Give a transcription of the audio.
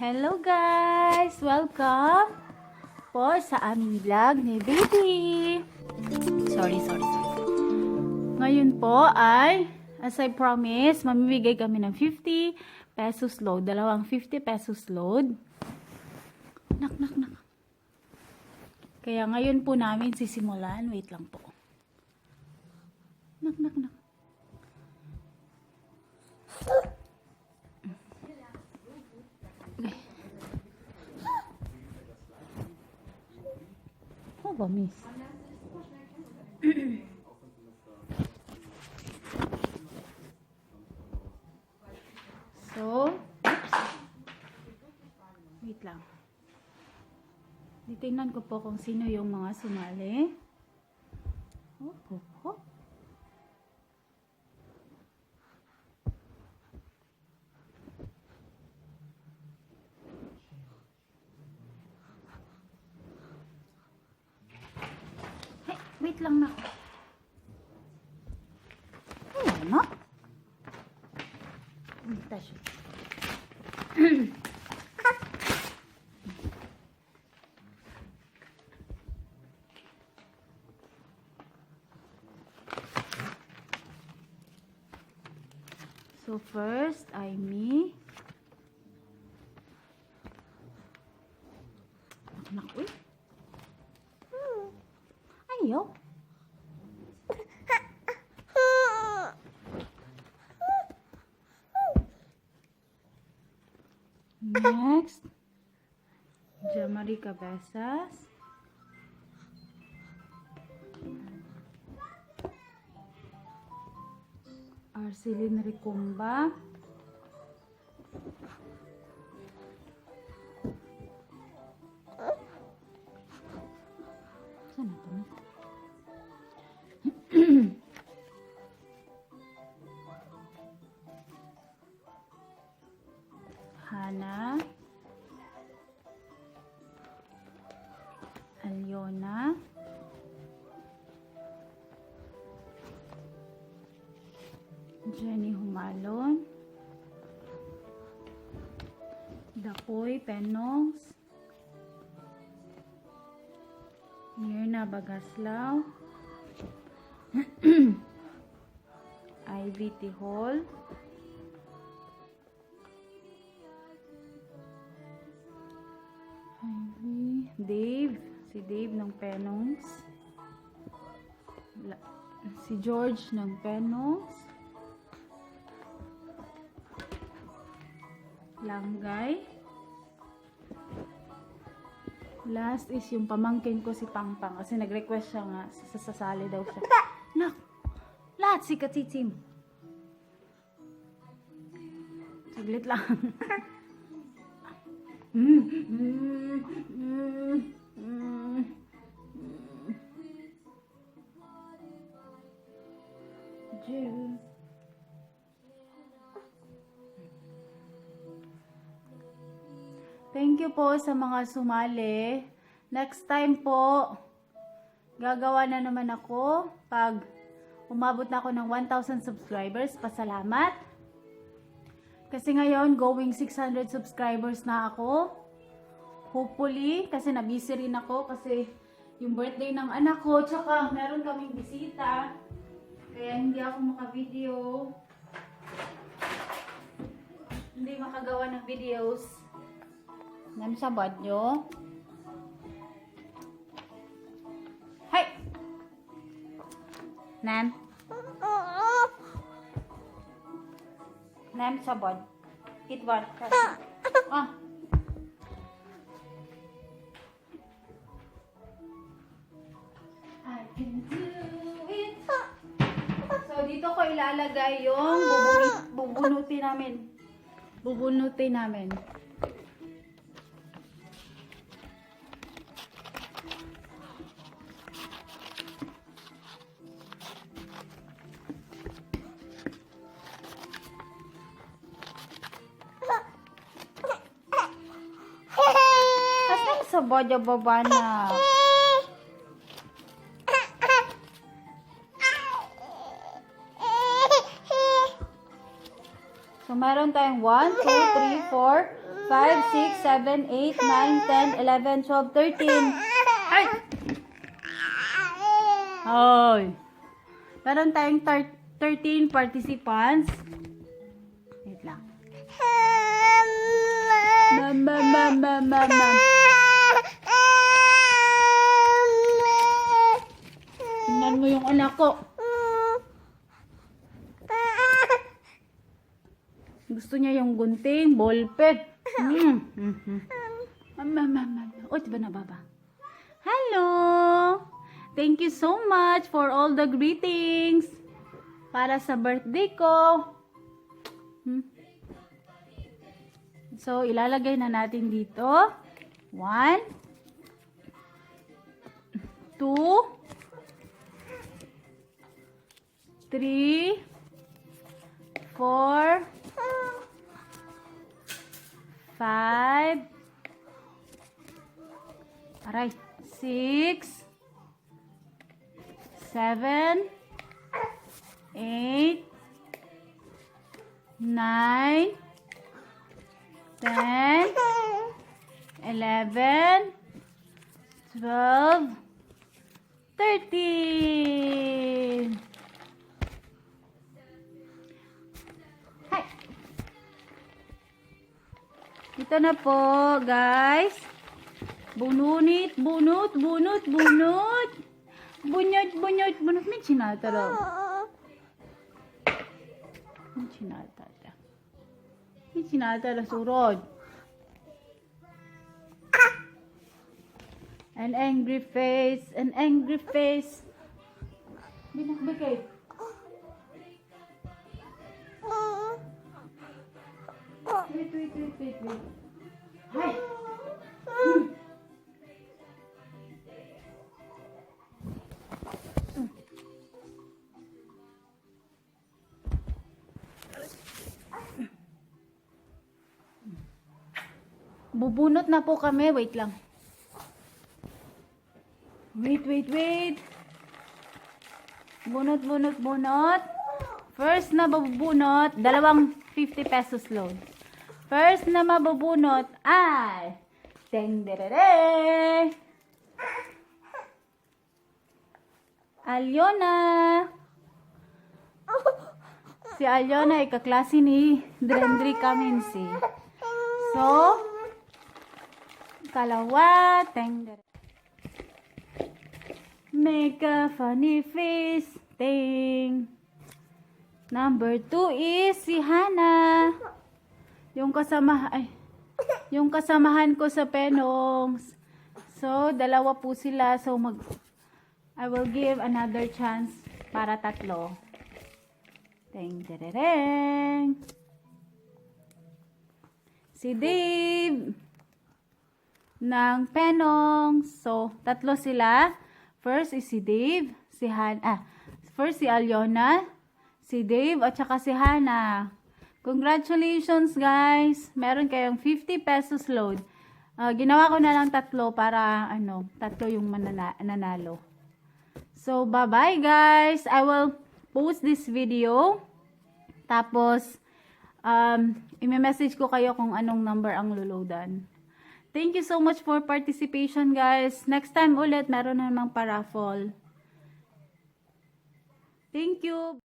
Hello guys! Welcome po sa aming vlog ni Baby. Sorry, sorry, sorry. Ngayon po ay, as I promised, mamimigay kami ng 50 pesos load. Dalawang 50 pesos load. Nak, nak, nak. Kaya ngayon po namin sisimulan. Wait lang po. Nak, nak, nak. Miss? so, oops. Wait lang. Titingnan ko po kung sino yung mga sumali. Oh, oh, oh. Wait lang na. Ayan na. Basta siya. So first ay me. Next. Jamari Cabezas. Arceline Ricumba. Hana. Alyona. Jenny Humalon. Dapoy Penongs. Mirna Bagaslaw. Ivy Tihol. Dave. Si Dave ng Penongs. La- Si George ng Penongs. Langgay. Last is yung pamangkin ko si Pangpang kasi nag-request siya nga sa sasali daw siya. Nak! Lahat si Katitim. Saglit lang. Jill. Thank you po sa mga sumali. Next time po, gagawa na naman ako pag umabot na ako ng 1,000 subscribers. Pasalamat. Kasi ngayon, going 600 subscribers na ako. Hopefully, kasi nabisi rin ako kasi yung birthday ng anak ko, tsaka meron kaming bisita. Kaya hindi ako maka-video. Hindi makagawa ng videos. Nam sa bad nyo. Hay! Nam. Nam sa bad. Eat one. Ah. I can do it. So, dito ko ilalagay yung bubunut, bubunutin namin. Bubunutin namin. Sa bada baba na? So, meron tayong 1, 2, 3, 4, 6, 7, 8, 9, 10, 11, 12, 13. Ay! Hoy! Meron tayong thir- 13 participants. Wait lang. Mama, mama, mama. Tingnan mo yung anak ko. Gusto niya yung gunting, ballpen. Mm. Mhm. Mama, mama. O, diba na baba? Hello! Thank you so much for all the greetings. Para sa birthday ko. Hmm. So, ilalagay na natin dito. One. Two. Three. Four. Five. Aray. Six. Seven. Eight. Nine. Ten. Eleven. Twelve. Thirteen. Ito na po, guys. Bununit, bunot, bunot, bunot. Bunyot, bunyot, bunot. May chinata raw. May chinata raw. May chinata raw surod. An angry face, an angry face. Binakbigay. Wait, wait, wait, wait, wait. Hi. Bubunot na po kami. Wait lang. Wait, wait, wait. Bunot, bunot, bunot. First na mabubunot, dalawang 50 pesos loan. First na mabubunot ay Deng derere. Alyona. Si Alyona ay kaklase ni Drendri Kaminsi. So, kalawa, teng. Make a funny face, ting. Number two is si Hana. Yung kasama, ay, yung kasamahan ko sa Penongs. So, dalawa po sila. So, mag, I will give another chance para tatlo. Teng, terereng. Si Dave ng Penong. So, tatlo sila. First is si Dave, si Han, ah, first si Alyona, si Dave, at saka si Hana. Congratulations, guys! Meron kayong 50 pesos load. Ah, ginawa ko na lang tatlo para, ano, tatlo yung manana- nanalo. So, bye-bye, guys! I will post this video. Tapos, um, ime-message ko kayo kung anong number ang luludan. Thank you so much for participation, guys. Next time ulit, meron na namang paraffle. Thank you.